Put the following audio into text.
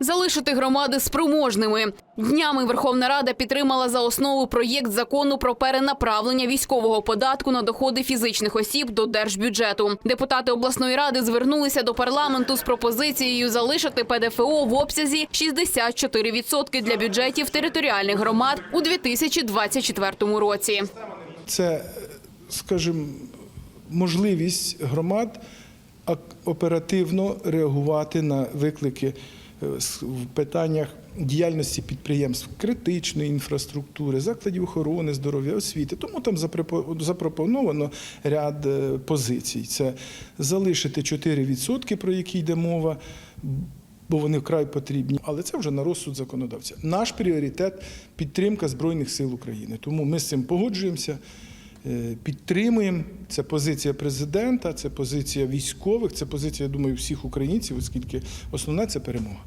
Залишити громади спроможними. Днями Верховна Рада підтримала за основу проєкт закону про перенаправлення військового податку на доходи фізичних осіб до держбюджету. Депутати обласної ради звернулися до парламенту з пропозицією залишити ПДФО в обсязі 64% для бюджетів територіальних громад у 2024 році. це, скажімо, можливість громад оперативно реагувати на виклики в питаннях діяльності підприємств критичної інфраструктури, закладів охорони здоров'я, освіти. Тому там запропо- запропоновано ряд е, позицій. Це залишити 4%, про які йде мова. Бо вони вкрай потрібні, але це вже на розсуд законодавця. Наш пріоритет підтримка Збройних сил України. Тому ми з цим погоджуємося, е, підтримуємо. Це позиція президента, це позиція військових, це позиція, я думаю, всіх українців, оскільки основна це перемога.